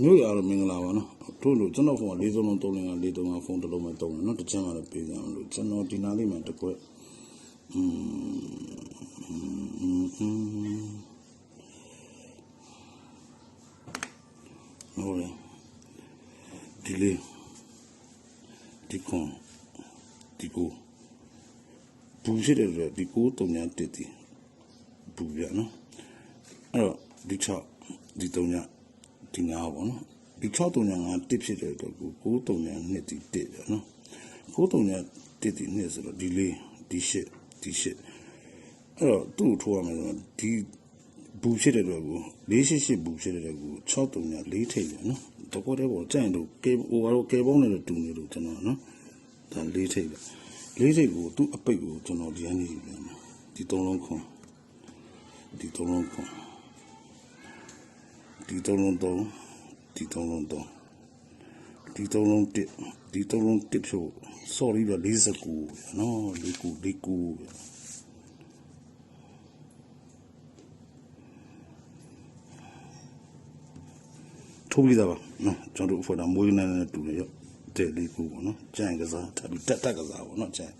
မျိုးရတော့မင်္ဂလာပါနော်တို့လို့ကျွန်တော်ဖုန်းက၄ဆုံးလုံး၃လင်းက၄သုံးကဖုန်းတစ်လုံးပဲသုံးတယ်နော်တစ်ချက်မှလည်းပေးကြအောင်လို့ကျွန်တော်ဒီနာလေးမှတစ်ခွက်อืมอืมဟုတ်လေဒီလေးဒီကွန်ဒီကိုဘူးရှိတယ်လေဒီကိုတုံညာတက်တီဘူးရနော်အဲ့တော့ဒီချောက်ဒီတုံညာ ဒီငါပေါ့နော်ဒီချောက်တုံညာငါတစ်ဖြစ်တဲ့အတွက်ကိုကိုတုံညာနှစ်တီတက်ရနော်ကိုတုံညာတက်တီနှစ်ဆိုတော့ဒီလေးဒီရှစ်ဒီရှစ်အဲ့တော့သူ့ကိုထိုးရမယ်ဆိုတော့ဒီဘူးဖြစ်တဲ့အတွက်ကို၄ရှစ်ရှစ်ဘူးဖြစ်တဲ့အတွက်ကို6တုံညာ၄ထိပ်ရနော်တကောတဲ့ပေါ်ကြိုင်တို့ကေဟိုကတော့ကေပေါင်းနဲ့တူနေလို့ကျွန်တော်နော်ဒါ၄ထိပ်ပဲ၄ထိပ်ကိုသူ့အပိတ်ကိုကျွန်တော်ဒီကနေယူပြန်မယ်ဒီသုံးလုံးခွန်ဒီသုံးလုံးခွန် ဒီသုံးလုံးသုံးဒီသုံးလုံးသုံးဒီသုံးလုံးတစ်ဒီသုံးလုံးတစ်ဖြို့ sorry ဗျ49နော်49 49ထိုးပြီးသားပါနော်ကျွန်တော်တို့ဖော်တာမွေးနေနေတူတယ်ရောတဲ့လေးကူပေါ့နော်ကြိုင်ကစားထပ်ပြီးတက်တက်ကစားပေါ့နော်ကြိုင်